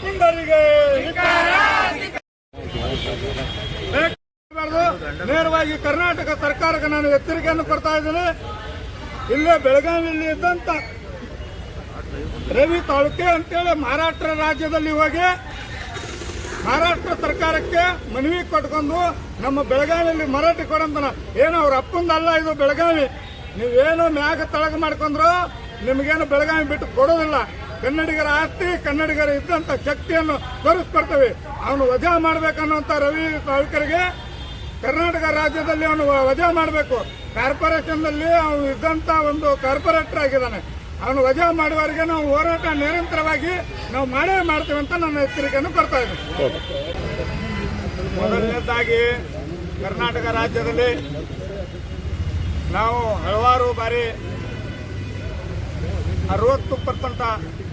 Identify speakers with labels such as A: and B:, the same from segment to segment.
A: ಪುಂಡರಿಗೆ. ನೇರವಾಗಿ ಕರ್ನಾಟಕ ಸರ್ಕಾರಕ್ಕೆ ನಾನು ಎಚ್ಚರಿಕೆಯನ್ನು ಕೊಡ್ತಾ ಇದ್ದೇನೆ ಇಲ್ಲೇ ಬೆಳಗಾವಿಯಲ್ಲಿ ಇದ್ದಂತ ರವಿ ತಾಳುಕೆ ಅಂತೇಳಿ ಮಹಾರಾಷ್ಟ್ರ ರಾಜ್ಯದಲ್ಲಿ ಹೋಗಿ ಮಹಾರಾಷ್ಟ್ರ ಸರ್ಕಾರಕ್ಕೆ ಮನವಿ ಕೊಟ್ಕೊಂಡು ನಮ್ಮ ಬೆಳಗಾವಿಯಲ್ಲಿ ಮರಾಠಿ ಕೊಡಂತನ. ಏನು ಅವ್ರ ಅಪ್ಪಂದಲ್ಲ ಇದು ಬೆಳಗಾವಿ. ನೀವೇನು ಮ್ಯಾಗ ತಳಗ ಮಾಡ್ಕೊಂಡ್ರು ನಿಮಗೇನು ಬೆಳಗಾವಿ ಬಿಟ್ಟು ಕೊಡೋದಿಲ್ಲ. ಕನ್ನಡಿಗರ ಆಸ್ತಿ, ಕನ್ನಡಿಗರ ಇದ್ದಂತ ಶಕ್ತಿಯನ್ನು ತೋರಿಸ್ಕೊಡ್ತೇವೆ. ಅವನು ವಜಾ ಮಾಡ್ಬೇಕನ್ನುವಂತ ರವಿ ಸಾವಿಕರಿಗೆ ಕರ್ನಾಟಕ ರಾಜ್ಯದಲ್ಲಿ ಅವನು ವಜಾ ಮಾಡಬೇಕು. ಕಾರ್ಪೊರೇಷನ್ನಲ್ಲಿ ಅವನು ಇದ್ದಂತ ಒಂದು ಕಾರ್ಪೊರೇಟರ್ ಆಗಿದ್ದಾನೆ. ಅವನು ವಜಾ ಮಾಡುವವರಿಗೆ ನಾವು ಹೋರಾಟ ನಿರಂತರವಾಗಿ ನಾವು ಮಾಡೇ ಮಾಡ್ತೇವೆ ಅಂತ ನನ್ನ ಎಚ್ಚರಿಕೆಯನ್ನು ಕೊಡ್ತಾ ಇದ್ದೀನಿ. ಮೊದಲನೇದಾಗಿ ಕರ್ನಾಟಕ ರಾಜ್ಯದಲ್ಲಿ ನಾವು ಹಲವಾರು ಬಾರಿ ಅರವತ್ತು ಪರ್ಸೆಂಟ್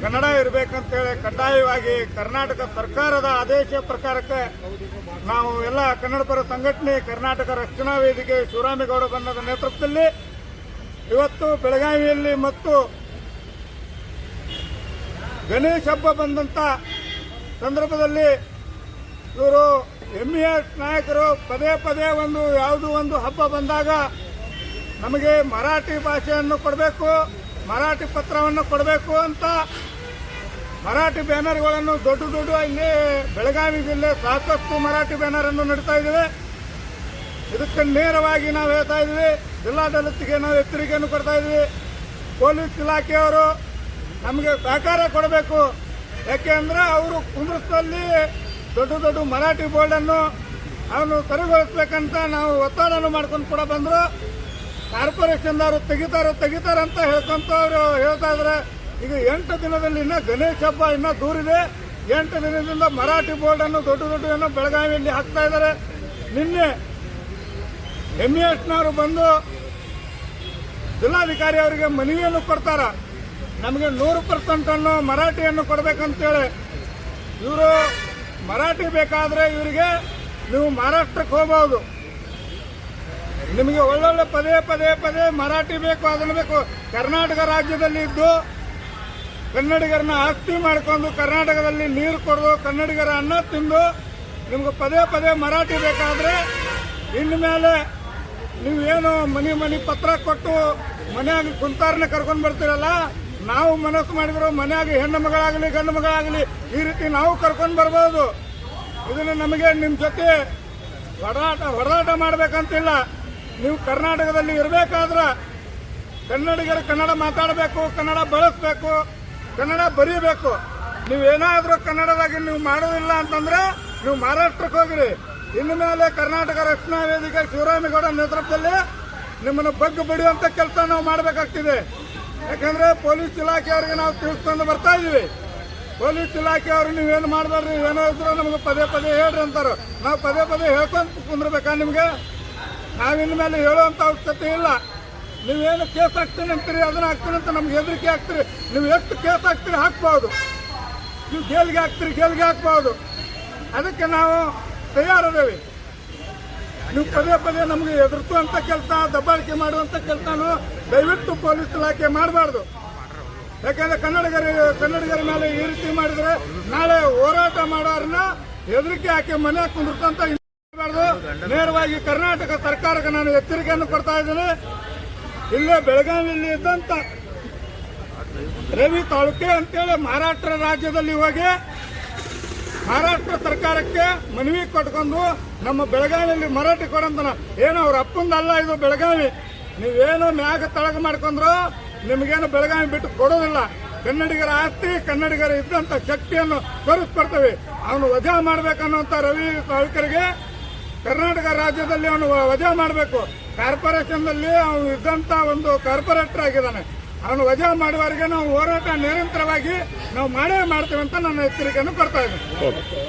A: ಕನ್ನಡ ಇರಬೇಕಂತೇಳಿ ಕಡ್ಡಾಯವಾಗಿ ಕರ್ನಾಟಕ ಸರ್ಕಾರದ ಆದೇಶ ಪ್ರಕಾರಕ್ಕೆ ನಾವು ಎಲ್ಲ ಕನ್ನಡ ಪರ ಸಂಘಟನೆ, ಕರ್ನಾಟಕ ರಕ್ಷಣಾ ವೇದಿಕೆ, ಶಿವರಾಮೇಗೌಡ ಬಣ್ಣದ ನೇತೃತ್ವದಲ್ಲಿ ಇವತ್ತು ಬೆಳಗಾವಿಯಲ್ಲಿ ಮತ್ತು ಗಣೇಶ ಹಬ್ಬ ಬಂದಂತ ಸಂದರ್ಭದಲ್ಲಿ ಇವರು ಎಂ ಎಸ್ ನಾಯಕರು ಪದೇ ಪದೇ ಒಂದು ಯಾವುದು ಒಂದು ಹಬ್ಬ ಬಂದಾಗ ನಮಗೆ ಮರಾಠಿ ಭಾಷೆಯನ್ನು ಕೊಡಬೇಕು, ಮರಾಠಿ ಪತ್ರವನ್ನು ಕೊಡಬೇಕು ಅಂತ ಮರಾಠಿ ಬ್ಯಾನರ್ಗಳನ್ನು ದೊಡ್ಡ ದೊಡ್ಡ ಇಲ್ಲಿ ಬೆಳಗಾವಿ ಜಿಲ್ಲೆ ಸಾಕಷ್ಟು ಮರಾಠಿ ಬ್ಯಾನರ್ ಅನ್ನು ನಡೀತಾ ಇದ್ದೇವೆ. ಇದಕ್ಕೆ ನೇರವಾಗಿ ನಾವು ಹೇಳ್ತಾ ಇದ್ವಿ ಜಿಲ್ಲಾಡಳಿತಕ್ಕೆ ನಾವು ಎಚ್ಚರಿಕೆಯನ್ನು ಕೊಡ್ತಾ ಇದ್ವಿ ಪೊಲೀಸ್ ಇಲಾಖೆಯವರು ನಮಗೆ ಸಹಕಾರ ಕೊಡಬೇಕು. ಯಾಕೆ ಅಂದರೆ ಅವರು ಕುಂದ್ರಸ್ಥಲ್ಲಿ ದೊಡ್ಡ ದೊಡ್ಡ ಮರಾಠಿ ಬೋರ್ಡನ್ನು ಅವನು ತೆರವುಗೊಳಿಸ್ಬೇಕಂತ ನಾವು ಒತ್ತಡವನ್ನು ಮಾಡ್ಕೊಂಡು ಕೂಡ ಬಂದರು. ಕಾರ್ಪೊರೇಷನ್ದವರು ತೆಗಿತಾರೆ ತೆಗಿತಾರೆ ಅಂತ ಹೇಳ್ಕೊಂತ ಅವರು ಹೇಳ್ತಾ ಇದ್ರೆ. ಈಗ ಎಂಟು ದಿನದಲ್ಲಿ ಇನ್ನ ಗಣೇಶ ಹಬ್ಬ ಇನ್ನ ದೂರಿದೆ ಎಂಟು ದಿನದಿಂದ ಮರಾಠಿ ಬೋರ್ಡನ್ನು ದೊಡ್ಡ ದೊಡ್ಡ ಬೆಳಗಾವಿಯಲ್ಲಿ ಹಾಕ್ತಾ ಇದ್ದಾರೆ ನಿನ್ನೆ ಎಂ ಎಸ್ನವರು ಬಂದು ಜಿಲ್ಲಾಧಿಕಾರಿ ಅವರಿಗೆ ಮನವಿಯನ್ನು ಕೊಡ್ತಾರೆ. ನಮಗೆ ನೂರು ಪರ್ಸೆಂಟ್ ಅನ್ನು ಮರಾಠಿಯನ್ನು ಕೊಡಬೇಕಂತೇಳಿ. ಇವರು ಮರಾಠಿ ಬೇಕಾದ್ರೆ ಇವರಿಗೆ ನೀವು ಮಹಾರಾಷ್ಟ್ರಕ್ಕೆ ಹೋಗಬಹುದು ನಿಮಗೆ ಒಳ್ಳೊಳ್ಳೆ ಪದೇ ಪದೇ ಪದೇ ಮರಾಠಿ ಬೇಕು, ಅದನ್ನು ಬೇಕು. ಕರ್ನಾಟಕ ರಾಜ್ಯದಲ್ಲಿ ಇದ್ದು ಕನ್ನಡಿಗರನ್ನ ಆಸ್ತಿ ಮಾಡಿಕೊಂಡು ಕರ್ನಾಟಕದಲ್ಲಿ ನೀರು ಕೊಡೋದು ಕನ್ನಡಿಗರ ಅನ್ನ ತಿಂದು ನಿಮ್ಗೆ ಪದೇ ಪದೇ ಮರಾಠಿ ಬೇಕಾದ್ರೆ ಇನ್ನು ಮೇಲೆ ನೀವೇನು ಮನೆ ಮನೆ ಪತ್ರ ಕೊಟ್ಟು ಮನ್ಯಾಗ ಕುಂತಾರನ್ನ ಕರ್ಕೊಂಡು ಬರ್ತೀರಲ್ಲ ನಾವು ಮನಸ್ಸು ಮಾಡಿದ್ರು ಮನೆಯಾಗ ಹೆಣ್ಣು ಮಗಳಾಗಲಿ, ಗಂಡು ಮಗಳಾಗಲಿ ಈ ರೀತಿ ನಾವು ಕರ್ಕೊಂಡು ಬರ್ಬೋದು. ಇದನ್ನು ನಮಗೆ ನಿಮ್ಮ ಜೊತೆ ಹೊಡಾಟ ಹೊಡೆದಾಟ ಮಾಡಬೇಕಂತಿಲ್ಲ. ನೀವು ಕರ್ನಾಟಕದಲ್ಲಿ ಇರಬೇಕಾದ್ರೆ ಕನ್ನಡಿಗರು ಕನ್ನಡ ಮಾತಾಡಬೇಕು, ಕನ್ನಡ ಬಳಸಬೇಕು, ಕನ್ನಡ ಬರೀಬೇಕು. ನೀವೇನಾದ್ರೂ ಕನ್ನಡದಾಗಿ ನೀವು ಮಾಡೋದಿಲ್ಲ ಅಂತಂದ್ರೆ ನೀವು ಮಹಾರಾಷ್ಟ್ರಕ್ಕೆ ಹೋಗಿರಿ. ಇನ್ನು ಮೇಲೆ ಕರ್ನಾಟಕ ರಕ್ಷಣಾ ವೇದಿಕೆ ಶಿವರಾಮೇಗೌಡ ನೇತೃತ್ವದಲ್ಲಿ ನಿಮ್ಮನ್ನು ಬಗ್ಗು ಬಡಿಯುವಂತ ಕೆಲಸ ನಾವು ಮಾಡಬೇಕಾಗ್ತಿದೆ. ಯಾಕಂದ್ರೆ ಪೊಲೀಸ್ ಇಲಾಖೆಯವರಿಗೆ ನಾವು ತಿಳಿಸ್ಕೊಂಡು ಬರ್ತಾ ಇದೀವಿ. ಪೊಲೀಸ್ ಇಲಾಖೆಯವರು ನೀವೇನು ಮಾಡಬೇಡ್ರಿ ಏನೋ ಇದ್ರು ನಮಗೆ ಪದೇ ಪದೇ ಹೇಳ್ರಿ ಅಂತಾರೆ. ನಾವು ಪದೇ ಪದೇ ಹೇಳ್ಕೊಂತ ಕುಂದ್ರಬೇಕಾ ನಿಮ್ಗೆ? ನಾವಿನ ಮೇಲೆ ಹೇಳುವಂತ ಅವಶ್ಯಕತೆ ಇಲ್ಲ. ನೀವೇನು ಕೇಸ್ ಹಾಕ್ತೀನಿ ಅಂತೀರಿ, ಅದನ್ನ ಹಾಕ್ತೀನಿ ಅಂತ ನಮ್ಗೆ ಹೆದರಿಕೆ ಹಾಕ್ತೀರಿ ನೀವು ಎಷ್ಟು ಕೇಸ್ ಹಾಕ್ತೀರಿ ಹಾಕ್ಬೋದು ನೀವು ಗೇಲ್ಗೆ ಹಾಕ್ತೀರಿ ಗೇಲ್ಗೆ ಹಾಕ್ಬೋದು ಅದಕ್ಕೆ ನಾವು ತಯಾರದೇವಿ ನೀವು ಪದೇ ಪದೇ ನಮಗೆ ಅಂತ ಕೆಲಸ, ದಬ್ಬಾಳಿಕೆ ಮಾಡುವಂಥ ಕೆಲಸನು ದಯವಿಟ್ಟು ಪೊಲೀಸ್ ಇಲಾಖೆ ಮಾಡಬಾರ್ದು. ಯಾಕಂದ್ರೆ ಕನ್ನಡಿಗರ ಕನ್ನಡಿಗರ ಮೇಲೆ ಈ ರೀತಿ ಮಾಡಿದ್ರೆ ನಾಳೆ ಹೋರಾಟ ಮಾಡೋರನ್ನ ಹೆದರಿಕೆ ಹಾಕಿ ಮನೆ ಕುಂದಿರ್ತಂತ ನೇರವಾಗಿ ಕರ್ನಾಟಕ ಸರ್ಕಾರಕ್ಕೆ ನಾನು ಎಚ್ಚರಿಕೆಯನ್ನು ಕೊಡ್ತಾ ಇದ್ದೇನೆ. ಇಲ್ಲೇ ಬೆಳಗಾವಿಯಲ್ಲಿ ಇದ್ದಂತ ರವಿ ತಾಳುಕೆ ಅಂತೇಳಿ ಮಹಾರಾಷ್ಟ್ರ ರಾಜ್ಯದಲ್ಲಿ ಹೋಗಿ ಮಹಾರಾಷ್ಟ್ರ ಸರ್ಕಾರಕ್ಕೆ ಮನವಿ ಕೊಟ್ಕೊಂಡು ನಮ್ಮ ಬೆಳಗಾವಿಯಲ್ಲಿ ಮರಾಠಿ ಕೊಡಂತನ. ಏನು ಅವ್ರ ಅಪ್ಪಂದಲ್ಲ ಇದು ಬೆಳಗಾವಿ. ನೀವೇನು ಮ್ಯಾಗ ತಳಗ ಮಾಡ್ಕೊಂಡ್ರು, ನಿಮಗೇನು ಬೆಳಗಾವಿ ಬಿಟ್ಟು ಕೊಡೋದಿಲ್ಲ. ಕನ್ನಡಿಗರ ಆಸ್ತಿ, ಕನ್ನಡಿಗರ ಇದ್ದಂತ ಶಕ್ತಿಯನ್ನು ತೋರಿಸ್ಕೊಡ್ತೇವೆ. ಅವನು ವಜಾ ಮಾಡ್ಬೇಕನ್ನುವಂತ ರವಿ ಸಾವಿಕರಿಗೆ ಕರ್ನಾಟಕ ರಾಜ್ಯದಲ್ಲಿ ಅವನು ವಜಾ ಮಾಡಬೇಕು. ಕಾರ್ಪೊರೇಷನ್ದಲ್ಲಿ ಅವನು ಇದ್ದಂತ ಒಂದು ಕಾರ್ಪೊರೇಟರ್ ಆಗಿದ್ದಾನೆ. ಅವನು ವಜಾ ಮಾಡುವವರಿಗೆ ನಾವು ಹೋರಾಟ ನಿರಂತರವಾಗಿ ನಾವು ಮಾಡೇ ಮಾಡ್ತೇವೆ ಅಂತ ನನ್ನ ಎಚ್ಚರಿಕೆಯನ್ನು ಕೊಡ್ತಾ ಇದ್ದೀನಿ.